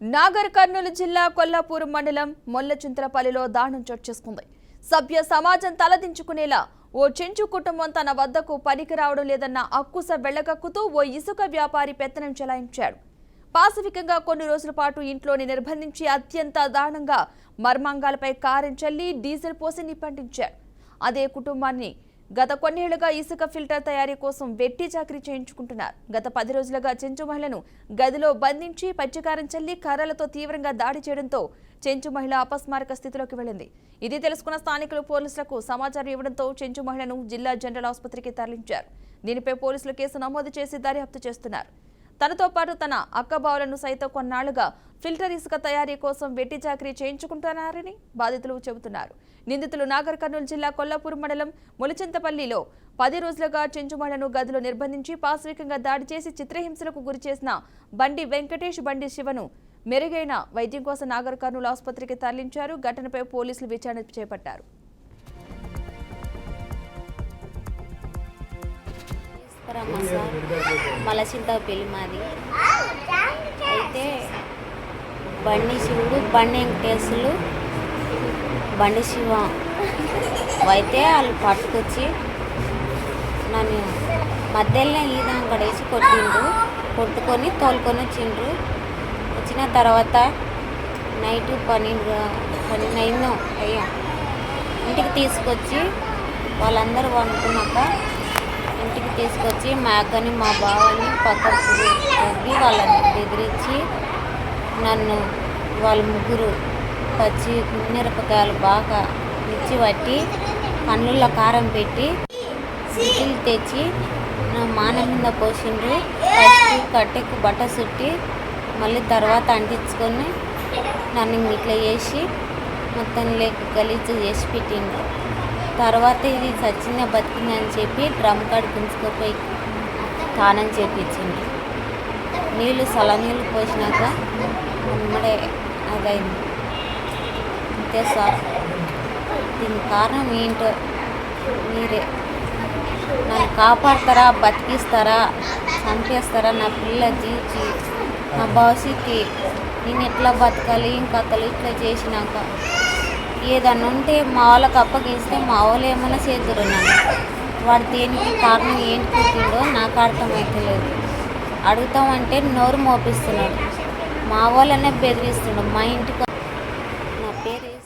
నాగర్ కర్నూలు జిల్లా కొల్లాపూర్ మండలం మొల్లచింతలపల్లిలో దారుణం చోటు చేసుకుంది. సభ్య సమాజం తలదించుకునేలా ఓ చెంచు కుటుంబం తన వద్దకు పనికి రావడం లేదన్న అక్కుస వెళ్ళగక్కుతూ ఓ ఇసుక వ్యాపారి పెత్తనం చెలాయించాడు. పాశవికంగా కొన్ని రోజుల పాటు ఇంట్లోని నిర్బంధించి అత్యంత దారుణంగా మర్మాంగాలపై కారం చల్లి డీజిల్ పోసి నిప్పంటించాడు. అదే కుటుంబాన్ని గత కొన్నేళ్ళుగా ఇసుక ఫిల్టర్ తయారీ కోసం వెట్టి చాకరీ చేయించుకుంటున్నారు. గత పది రోజులుగా చెంచు మహిళను గదిలో బంధించి పచ్చికారం చల్లి కర్రలతో తీవ్రంగా దాడి చేయడంతో చెంచు మహిళ అపస్మారక స్థితిలోకి వెళ్ళింది. ఇది తెలుసుకున్న స్థానికులు పోలీసులకు సమాచారం ఇవ్వడంతో చెంచు మహిళను జిల్లా జనరల్ ఆసుపత్రికి తరలించారు. దీనిపై పోలీసులు కేసు నమోదు చేసి దర్యాప్తు చేస్తున్నారు. తనతో పాటు తన అక్కబావులను సైతం కొన్నాళ్ళుగా ఫిల్టర్ ఇసుక తయారీ కోసం వెట్టి చాకరీ చేయించుకుంటున్నారని బాధితులు చెబుతున్నారు. నిందితులు నాగర్ కర్నూలు జిల్లా కొల్లాపూర్ మండలం ములిచింతపల్లిలో పది రోజులుగా చెంచుమళ్ళను గదిలో నిర్బంధించి పాశవికంగా దాడి చేసి చిత్రహింసలకు గురి చేసిన బండి వెంకటేష్ బండి శివను మెరుగైన వైద్యం కోసం నాగర్ కర్నూలు ఆసుపత్రికి తరలించారు. ఘటనపై పోలీసులు విచారణ చేపట్టారు. తీసుకురమ్మ సార్. మలచింత పెళ్ళి మాది. అయితే బండి శివుడు బండి వెంకటేశులు బండి శివ. అయితే వాళ్ళు పట్టుకొచ్చి నన్ను మధ్యలో ఈదాం కడేసి కొట్టిండ్రు. కొట్టుకొని తోలుకొని వచ్చిండ్రు. వచ్చిన తర్వాత నైట్ పన్నెండు పన్నెండు అయిందో అయ్యా. ఇంటికి తీసుకొచ్చి వాళ్ళందరూ వండుకున్నాక తీసుకొచ్చి మా అక్కని మా బావని పక్కకు తగ్గి వాళ్ళని బెదిరించి నన్ను వాళ్ళ ముగ్గురు పచ్చి మిరపకాయలు బాగా మిర్చి పట్టి కన్నుల్లో కారం పెట్టి సిటీలు తెచ్చి నా మాన మీద పోసిండ్రు. ఫస్ట్ కట్టెకు బట్ట చుట్టి మళ్ళీ తర్వాత అంటించుకొని నన్ను ఇట్లా చేసి మొత్తం లేక గలీజు చేసి పెట్టిండ్రు. తర్వాత ఇది సచ్చిందా బతికింది అని చెప్పి డ్రమ్ కాడ దించుకుపోయి తానం చేపించింది. నీళ్ళు సల నీళ్ళు పోసినాక ఉమ్మడే అదైంది. అంతే సార్ దీని కారణం ఏంటో మీరే. నన్ను కాపాడతారా బతికిస్తారా చంపేస్తారా నా పిల్ల జీవించి నా భవిష్యత్తుకి నేను ఎట్లా బతకాలి ఇంకా అతలు ఇట్లా చేసినాక. ఏదన్నా ఉంటే మా వాళ్ళకి అప్పగిస్తే మా వాళ్ళు ఏమైనా చేద్దరు నన్ను. వాడు దేనికి కారణం ఏంటి పుట్టిండో నాకు అర్థమైతలేదు. అడుగుతామంటే నోరు మోపిస్తున్నాడు. మా వాళ్ళనే బెదిరిస్తున్నాడు. మా ఇంటికి నా పేరు